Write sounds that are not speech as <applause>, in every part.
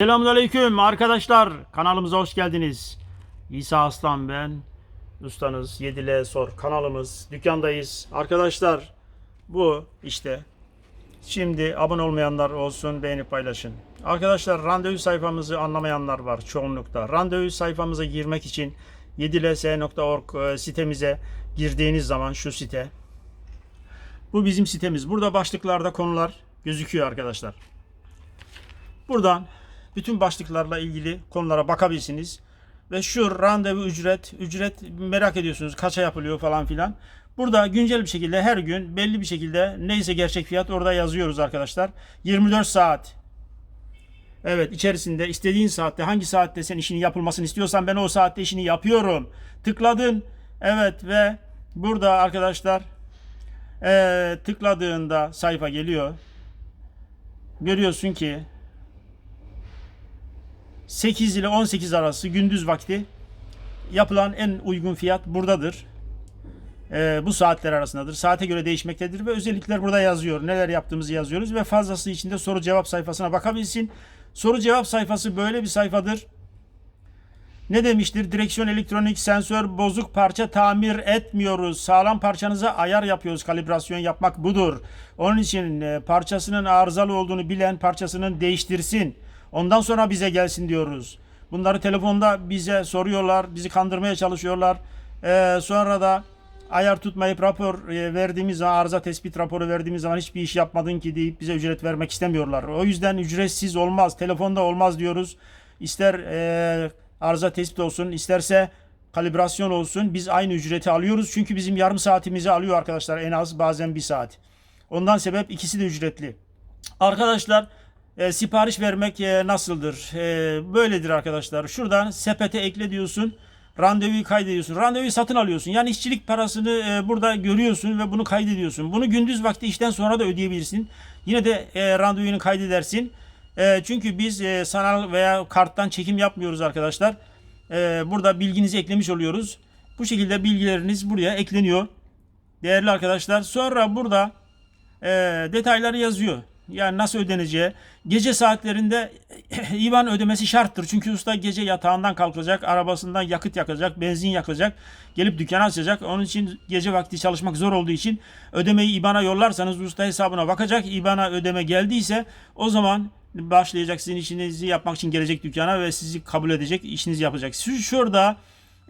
Selamünaleyküm arkadaşlar. Kanalımıza hoş geldiniz. İsa Aslan ben. Ustanız 7L Sor kanalımız. Dükkandayız. Arkadaşlar bu işte. Şimdi abone olmayanlar olsun beğenip paylaşın. Arkadaşlar randevu sayfamızı anlamayanlar var çoğunlukta. Randevu sayfamıza girmek için 7ls.org e, sitemize girdiğiniz zaman şu site. Bu bizim sitemiz. Burada başlıklarda konular gözüküyor arkadaşlar. Buradan bütün başlıklarla ilgili konulara bakabilirsiniz. Ve şu randevu ücret, ücret merak ediyorsunuz kaça yapılıyor falan filan. Burada güncel bir şekilde her gün belli bir şekilde neyse gerçek fiyat orada yazıyoruz arkadaşlar. 24 saat. Evet içerisinde istediğin saatte hangi saatte sen işini yapılmasını istiyorsan ben o saatte işini yapıyorum. Tıkladın. Evet ve burada arkadaşlar eee, tıkladığında sayfa geliyor. Görüyorsun ki 8 ile 18 arası gündüz vakti yapılan en uygun fiyat buradadır. Ee, bu saatler arasındadır. Saate göre değişmektedir ve özellikler burada yazıyor. Neler yaptığımızı yazıyoruz ve fazlası içinde soru cevap sayfasına bakabilsin. Soru cevap sayfası böyle bir sayfadır. Ne demiştir? Direksiyon elektronik sensör bozuk parça tamir etmiyoruz. Sağlam parçanıza ayar yapıyoruz. Kalibrasyon yapmak budur. Onun için e, parçasının arızalı olduğunu bilen parçasının değiştirsin. Ondan sonra bize gelsin diyoruz. Bunları telefonda bize soruyorlar, bizi kandırmaya çalışıyorlar. Ee, sonra da ayar tutmayıp rapor e, verdiğimiz zaman, arıza tespit raporu verdiğimiz zaman hiçbir iş yapmadın ki deyip bize ücret vermek istemiyorlar. O yüzden ücretsiz olmaz, telefonda olmaz diyoruz. İster e, arıza tespit olsun, isterse kalibrasyon olsun. Biz aynı ücreti alıyoruz. Çünkü bizim yarım saatimizi alıyor arkadaşlar en az bazen bir saat. Ondan sebep ikisi de ücretli. Arkadaşlar e, sipariş vermek e, nasıldır? E, böyledir arkadaşlar. Şuradan sepete ekle diyorsun. Randevuyu kaydediyorsun. Randevuyu satın alıyorsun. Yani işçilik parasını e, burada görüyorsun ve bunu kaydediyorsun. Bunu gündüz vakti işten sonra da ödeyebilirsin. Yine de e, randevunu kaydedersin. E, çünkü biz e, sanal veya karttan çekim yapmıyoruz arkadaşlar. E, burada bilginizi eklemiş oluyoruz. Bu şekilde bilgileriniz buraya ekleniyor. Değerli arkadaşlar. Sonra burada e, detayları yazıyor. Yani nasıl ödeneceği. Gece saatlerinde <clears throat> IBAN ödemesi şarttır. Çünkü usta gece yatağından kalkacak, arabasından yakıt yakacak, benzin yakacak, gelip dükkanı açacak. Onun için gece vakti çalışmak zor olduğu için ödemeyi IBAN'a yollarsanız usta hesabına bakacak. IBAN'a ödeme geldiyse o zaman başlayacak sizin işinizi yapmak için gelecek dükkana ve sizi kabul edecek, işinizi yapacak. Şu şurada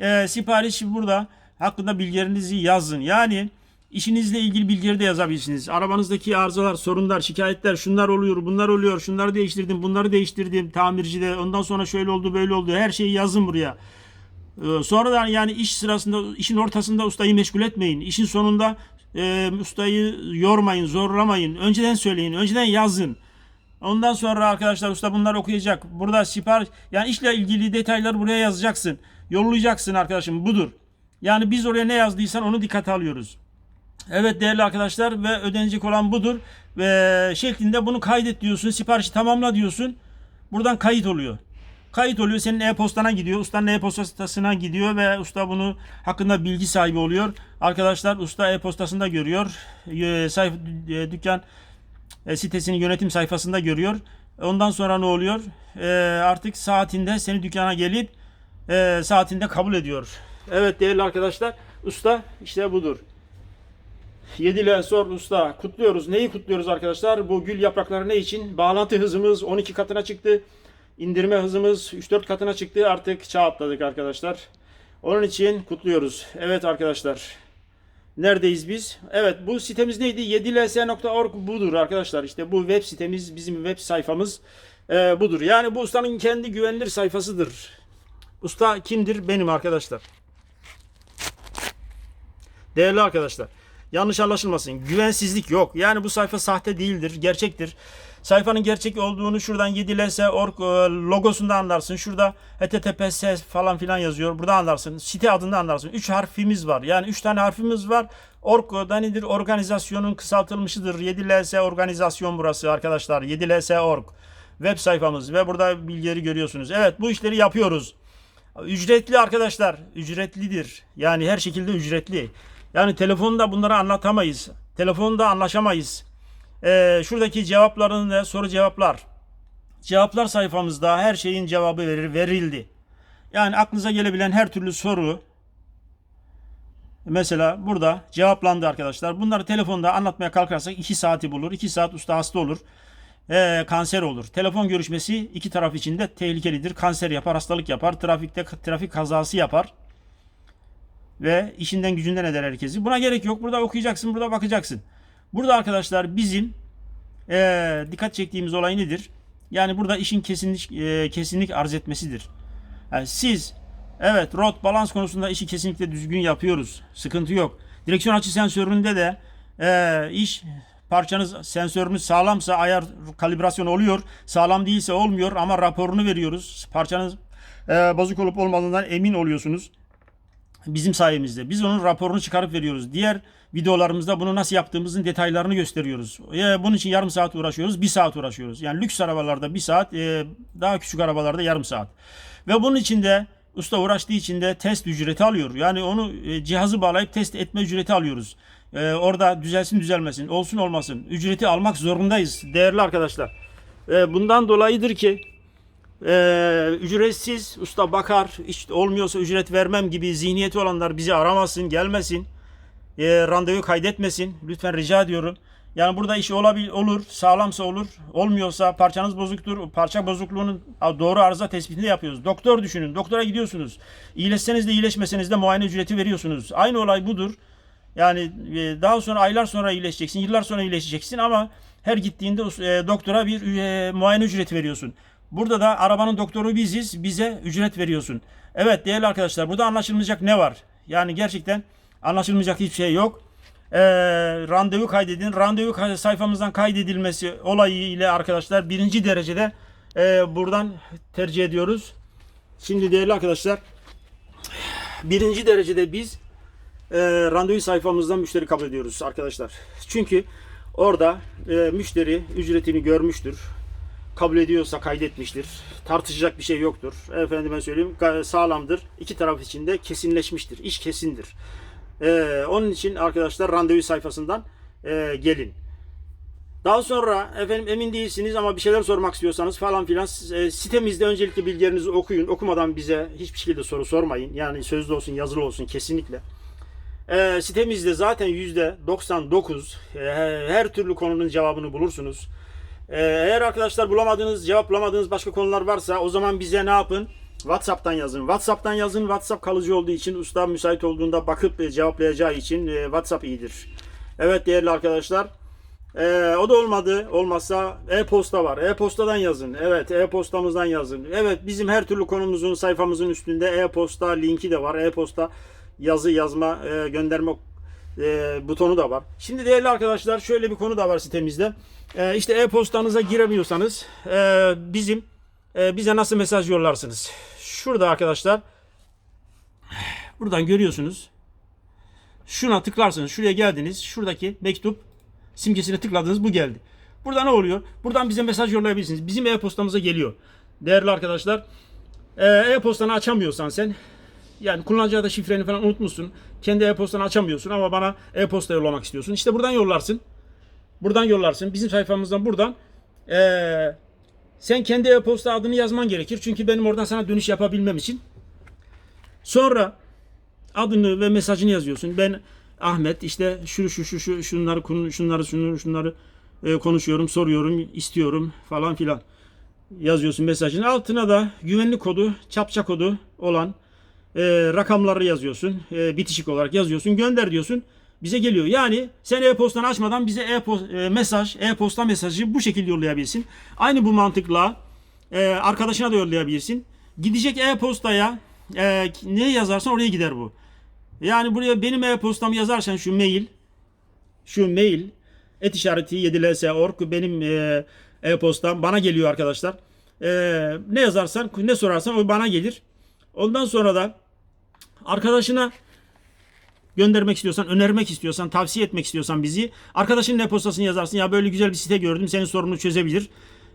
e, sipariş burada hakkında bilgilerinizi yazın. Yani İşinizle ilgili bilgileri de yazabilirsiniz. Arabanızdaki arızalar, sorunlar, şikayetler, şunlar oluyor, bunlar oluyor, şunları değiştirdim, bunları değiştirdim tamircide. Ondan sonra şöyle oldu, böyle oldu. Her şeyi yazın buraya. Ee, Sonradan yani iş sırasında, işin ortasında ustayı meşgul etmeyin. İşin sonunda e, ustayı yormayın, zorlamayın. Önceden söyleyin, önceden yazın. Ondan sonra arkadaşlar usta bunları okuyacak. Burada sipariş, yani işle ilgili detayları buraya yazacaksın. Yollayacaksın arkadaşım budur. Yani biz oraya ne yazdıysan onu dikkate alıyoruz. Evet değerli arkadaşlar ve ödenecek olan budur. Ve şeklinde bunu kaydet diyorsun. Siparişi tamamla diyorsun. Buradan kayıt oluyor. Kayıt oluyor. Senin e-postana gidiyor. Ustanın e-postasına gidiyor ve usta bunu hakkında bilgi sahibi oluyor. Arkadaşlar usta e-postasında görüyor. E, sayfa, dükkan e, sitesinin yönetim sayfasında görüyor. Ondan sonra ne oluyor? E, artık saatinde seni dükkana gelip e, saatinde kabul ediyor. Evet değerli arkadaşlar usta işte budur. Yedile sor usta. Kutluyoruz. Neyi kutluyoruz arkadaşlar? Bu gül yaprakları ne için? Bağlantı hızımız 12 katına çıktı. İndirme hızımız 3-4 katına çıktı. Artık çağ atladık arkadaşlar. Onun için kutluyoruz. Evet arkadaşlar. Neredeyiz biz? Evet bu sitemiz neydi? 7ls.org budur arkadaşlar. İşte bu web sitemiz, bizim web sayfamız e, budur. Yani bu ustanın kendi güvenilir sayfasıdır. Usta kimdir? Benim arkadaşlar. Değerli arkadaşlar. Yanlış anlaşılmasın. Güvensizlik yok. Yani bu sayfa sahte değildir. Gerçektir. Sayfanın gerçek olduğunu şuradan 7ls.org e, logosunda anlarsın. Şurada https falan filan yazıyor. Burada anlarsın. Site adında anlarsın. 3 harfimiz var. Yani 3 tane harfimiz var. Org da nedir? Organizasyonun kısaltılmışıdır. 7ls organizasyon burası arkadaşlar. 7ls.org web sayfamız ve burada bilgileri görüyorsunuz. Evet bu işleri yapıyoruz. Ücretli arkadaşlar. Ücretlidir. Yani her şekilde ücretli. Yani telefonda bunları anlatamayız. Telefonda anlaşamayız. Ee, şuradaki cevapların ve soru cevaplar. cevaplar sayfamızda her şeyin cevabı verir, verildi. Yani aklınıza gelebilen her türlü soru mesela burada cevaplandı arkadaşlar. Bunları telefonda anlatmaya kalkarsak 2 saati bulur. 2 saat usta hasta olur. Ee, kanser olur. Telefon görüşmesi iki taraf için de tehlikelidir. Kanser yapar, hastalık yapar, trafikte trafik kazası yapar ve işinden gücünden eder herkesi. Buna gerek yok. Burada okuyacaksın, burada bakacaksın. Burada arkadaşlar bizim eee, dikkat çektiğimiz olay nedir? Yani burada işin kesinlik eee, kesinlik arz etmesidir. Yani siz evet rot balans konusunda işi kesinlikle düzgün yapıyoruz. Sıkıntı yok. Direksiyon açı sensöründe de eee, iş parçanız sensörünüz sağlamsa ayar kalibrasyon oluyor. Sağlam değilse olmuyor ama raporunu veriyoruz. Parçanız eee, bozuk olup olmadığından emin oluyorsunuz bizim sayemizde. Biz onun raporunu çıkarıp veriyoruz. Diğer videolarımızda bunu nasıl yaptığımızın detaylarını gösteriyoruz. E, bunun için yarım saat uğraşıyoruz, bir saat uğraşıyoruz. Yani lüks arabalarda bir saat, e, daha küçük arabalarda yarım saat. Ve bunun için de usta uğraştığı için de test ücreti alıyor. Yani onu e, cihazı bağlayıp test etme ücreti alıyoruz. E, orada düzelsin düzelmesin, olsun olmasın. Ücreti almak zorundayız değerli arkadaşlar. E, bundan dolayıdır ki ee, ücretsiz usta bakar işte olmuyorsa ücret vermem gibi zihniyeti olanlar bizi aramasın gelmesin. Ee, randevu kaydetmesin. Lütfen rica ediyorum. Yani burada iş olabil olur sağlamsa olur olmuyorsa parçanız bozuktur. Parça bozukluğunun doğru arıza tespitini yapıyoruz. Doktor düşünün doktora gidiyorsunuz. İyileşseniz de iyileşmeseniz de muayene ücreti veriyorsunuz. Aynı olay budur. Yani e, daha sonra aylar sonra iyileşeceksin yıllar sonra iyileşeceksin ama her gittiğinde e, doktora bir e, muayene ücreti veriyorsun Burada da arabanın doktoru biziz. Bize ücret veriyorsun. Evet değerli arkadaşlar burada anlaşılmayacak ne var? Yani gerçekten anlaşılmayacak hiçbir şey yok. Ee, randevu kaydedin. Randevu sayfamızdan kaydedilmesi olayı ile arkadaşlar birinci derecede e, buradan tercih ediyoruz. Şimdi değerli arkadaşlar birinci derecede biz e, randevu sayfamızdan müşteri kabul ediyoruz arkadaşlar. Çünkü orada e, müşteri ücretini görmüştür kabul ediyorsa kaydetmiştir. Tartışacak bir şey yoktur. Efendime söyleyeyim sağlamdır. İki taraf için de kesinleşmiştir. İş kesindir. Ee, onun için arkadaşlar randevu sayfasından e, gelin. Daha sonra efendim emin değilsiniz ama bir şeyler sormak istiyorsanız falan filan e, sitemizde öncelikle bilgilerinizi okuyun. Okumadan bize hiçbir şekilde soru sormayın. Yani sözlü olsun yazılı olsun kesinlikle. E, sitemizde zaten %99 e, her türlü konunun cevabını bulursunuz. Ee, eğer arkadaşlar bulamadığınız, cevap bulamadığınız başka konular varsa o zaman bize ne yapın? WhatsApp'tan yazın. WhatsApp'tan yazın. WhatsApp kalıcı olduğu için usta müsait olduğunda bakıp e, cevaplayacağı için e, WhatsApp iyidir. Evet değerli arkadaşlar. Ee, o da olmadı. Olmazsa e-posta var. E-postadan yazın. Evet e-postamızdan yazın. Evet bizim her türlü konumuzun sayfamızın üstünde e-posta linki de var. E-posta yazı yazma e, gönderme e, butonu da var. Şimdi değerli arkadaşlar şöyle bir konu da var sitemizde. E, işte e-postanıza giremiyorsanız e, bizim e, bize nasıl mesaj yollarsınız? Şurada arkadaşlar buradan görüyorsunuz. Şuna tıklarsınız. Şuraya geldiniz. Şuradaki mektup simgesine tıkladınız. Bu geldi. Burada ne oluyor? Buradan bize mesaj yollayabilirsiniz. Bizim e-postamıza geliyor. Değerli arkadaşlar e, e-postanı açamıyorsan sen yani kullanıcı adı şifreni falan unutmuşsun. Kendi e-postanı açamıyorsun ama bana e-posta yollamak istiyorsun. İşte buradan yollarsın. Buradan yollarsın. Bizim sayfamızdan buradan eee, sen kendi e-posta adını yazman gerekir. Çünkü benim oradan sana dönüş yapabilmem için. Sonra adını ve mesajını yazıyorsun. Ben Ahmet işte şu şu şu şu şunları şunları şunları şunları e, konuşuyorum, soruyorum, istiyorum falan filan yazıyorsun mesajını. Altına da güvenlik kodu, çapça kodu olan e, rakamları yazıyorsun. E, bitişik olarak yazıyorsun. Gönder diyorsun. Bize geliyor. Yani sen e-postanı açmadan bize e-posta, mesaj, e-posta mesajı bu şekilde yollayabilirsin. Aynı bu mantıkla e, arkadaşına da yollayabilirsin. Gidecek e-postaya e, ne yazarsan oraya gider bu. Yani buraya benim e-postamı yazarsan şu mail, şu mail et işareti 7ls.org benim e, e-postam bana geliyor arkadaşlar. E, ne yazarsan ne sorarsan o bana gelir. Ondan sonra da arkadaşına göndermek istiyorsan, önermek istiyorsan, tavsiye etmek istiyorsan bizi arkadaşının e-postasını yazarsın. Ya böyle güzel bir site gördüm senin sorununu çözebilir.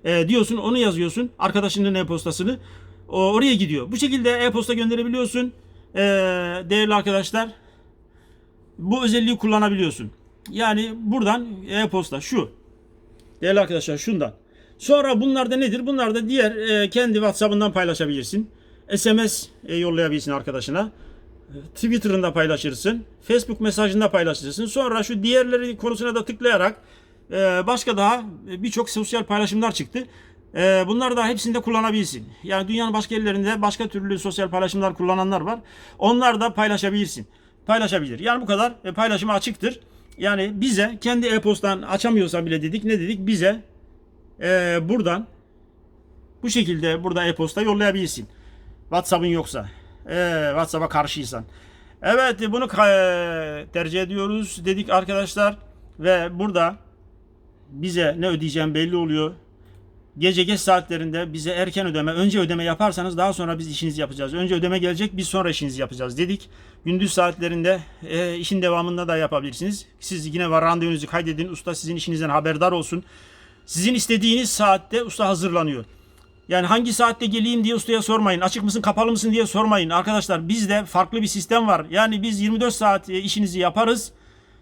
E, diyorsun onu yazıyorsun arkadaşının e-postasını. O, oraya gidiyor. Bu şekilde e-posta gönderebiliyorsun. E, değerli arkadaşlar bu özelliği kullanabiliyorsun. Yani buradan e-posta şu. Değerli arkadaşlar şundan. Sonra bunlar da nedir? Bunlar da diğer e, kendi WhatsApp'ından paylaşabilirsin. SMS e, yollayabilirsin arkadaşına. E, Twitter'ında paylaşırsın. Facebook mesajında paylaşırsın. Sonra şu diğerleri konusuna da tıklayarak e, başka daha birçok sosyal paylaşımlar çıktı. Bunları da hepsinde kullanabilirsin. Yani dünyanın başka yerlerinde başka türlü sosyal paylaşımlar kullananlar var. Onlar da paylaşabilirsin. Paylaşabilir. Yani bu kadar paylaşıma açıktır. Yani bize kendi e-postan açamıyorsa bile dedik ne dedik bize buradan bu şekilde burada e-posta yollayabilirsin. WhatsApp'ın yoksa. E, WhatsApp'a karşıysan. Evet bunu tercih ediyoruz dedik arkadaşlar. Ve burada bize ne ödeyeceğim belli oluyor. Gece geç saatlerinde bize erken ödeme, önce ödeme yaparsanız daha sonra biz işinizi yapacağız. Önce ödeme gelecek, biz sonra işinizi yapacağız dedik. Gündüz saatlerinde e, işin devamında da yapabilirsiniz. Siz yine var randevunuzu kaydedin, usta sizin işinizden haberdar olsun. Sizin istediğiniz saatte usta hazırlanıyor. Yani hangi saatte geleyim diye ustaya sormayın. Açık mısın, kapalı mısın diye sormayın. Arkadaşlar bizde farklı bir sistem var. Yani biz 24 saat e, işinizi yaparız.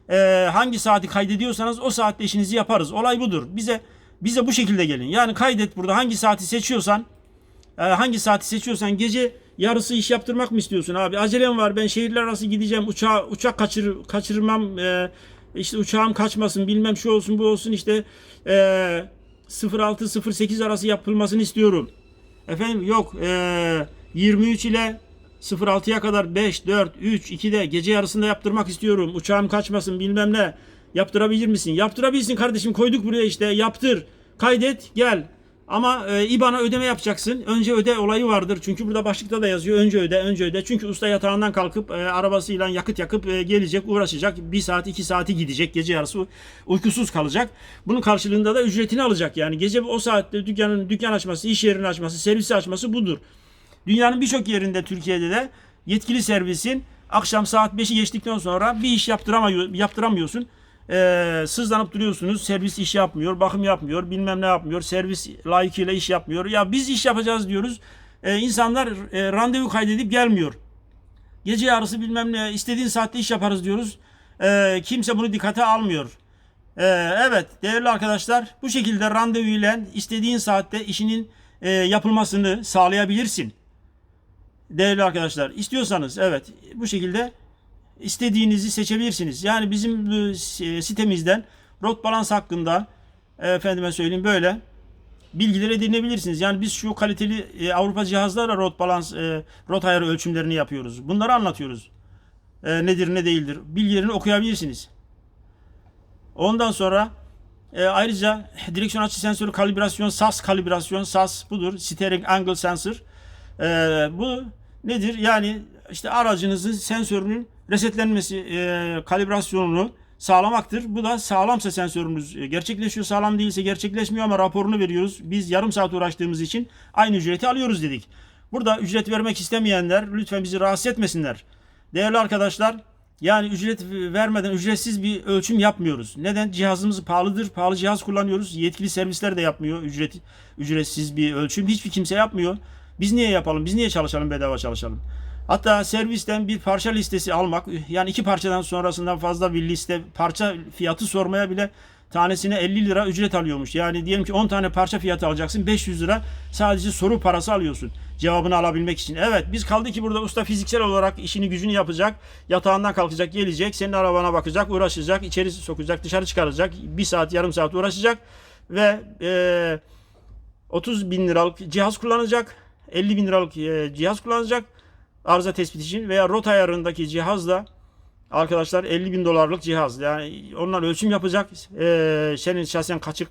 Ee, hangi saati kaydediyorsanız o saatte işinizi yaparız. Olay budur. Bize bize bu şekilde gelin. Yani kaydet burada hangi saati seçiyorsan e, hangi saati seçiyorsan gece yarısı iş yaptırmak mı istiyorsun abi? Acelem var ben şehirler arası gideceğim uçağı uçak kaçır kaçırmam e, işte uçağım kaçmasın bilmem şu olsun bu olsun işte e, 06-08 arası yapılmasını istiyorum. Efendim yok e, 23 ile 06'ya kadar 5, 4, 3, 2'de gece yarısında yaptırmak istiyorum. Uçağım kaçmasın bilmem ne. Yaptırabilir misin? Yaptırabilirsin kardeşim koyduk buraya işte yaptır. Kaydet gel. Ama e, IBAN'a ödeme yapacaksın. Önce öde olayı vardır. Çünkü burada başlıkta da yazıyor. Önce öde, önce öde. Çünkü usta yatağından kalkıp e, arabasıyla yakıt yakıp e, gelecek, uğraşacak. Bir saat, iki saati gidecek. Gece yarısı uykusuz kalacak. Bunun karşılığında da ücretini alacak. Yani gece o saatte dükkanın dükkan açması, iş yerini açması, servisi açması budur. Dünyanın birçok yerinde Türkiye'de de yetkili servisin akşam saat 5'i geçtikten sonra bir iş yaptıramıyor, yaptıramıyorsun. Ee, sızlanıp duruyorsunuz. Servis iş yapmıyor, bakım yapmıyor, bilmem ne yapmıyor. Servis layıkıyla iş yapmıyor. Ya biz iş yapacağız diyoruz. Ee, insanlar e, randevu kaydedip gelmiyor. Gece yarısı bilmem ne istediğin saatte iş yaparız diyoruz. Ee, kimse bunu dikkate almıyor. Ee, evet değerli arkadaşlar bu şekilde randevu ile istediğin saatte işinin e, yapılmasını sağlayabilirsin. Değerli arkadaşlar istiyorsanız evet bu şekilde istediğinizi seçebilirsiniz. Yani bizim e, sitemizden rot balans hakkında e, efendime söyleyeyim böyle bilgiler edinebilirsiniz. Yani biz şu kaliteli e, Avrupa cihazlarla rot balans e, rot ayarı ölçümlerini yapıyoruz. Bunları anlatıyoruz. E, nedir ne değildir. Bilgilerini okuyabilirsiniz. Ondan sonra e, ayrıca direksiyon açı sensörü kalibrasyon, SAS kalibrasyon, SAS budur. Steering Angle Sensor. E, bu nedir? Yani işte aracınızın sensörünün resetlenmesi, e, kalibrasyonunu sağlamaktır. Bu da sağlamsa sensörümüz e, gerçekleşiyor, sağlam değilse gerçekleşmiyor ama raporunu veriyoruz. Biz yarım saat uğraştığımız için aynı ücreti alıyoruz dedik. Burada ücret vermek istemeyenler lütfen bizi rahatsız etmesinler. Değerli arkadaşlar, yani ücret vermeden ücretsiz bir ölçüm yapmıyoruz. Neden? Cihazımız pahalıdır. Pahalı cihaz kullanıyoruz. Yetkili servisler de yapmıyor ücret ücretsiz bir ölçüm. Hiçbir kimse yapmıyor. Biz niye yapalım? Biz niye çalışalım bedava çalışalım? Hatta servisten bir parça listesi almak yani iki parçadan sonrasından fazla bir liste parça fiyatı sormaya bile tanesine 50 lira ücret alıyormuş. Yani diyelim ki 10 tane parça fiyatı alacaksın 500 lira sadece soru parası alıyorsun cevabını alabilmek için. Evet biz kaldı ki burada usta fiziksel olarak işini gücünü yapacak yatağından kalkacak gelecek senin arabana bakacak uğraşacak içeri sokacak dışarı çıkaracak bir saat yarım saat uğraşacak ve eee 30 bin liralık cihaz kullanacak 50 bin liralık e, cihaz kullanacak arıza tespit için veya rot ayarındaki cihazla arkadaşlar 50 bin dolarlık cihaz. Yani onlar ölçüm yapacak. Ee, senin şahsen kaçık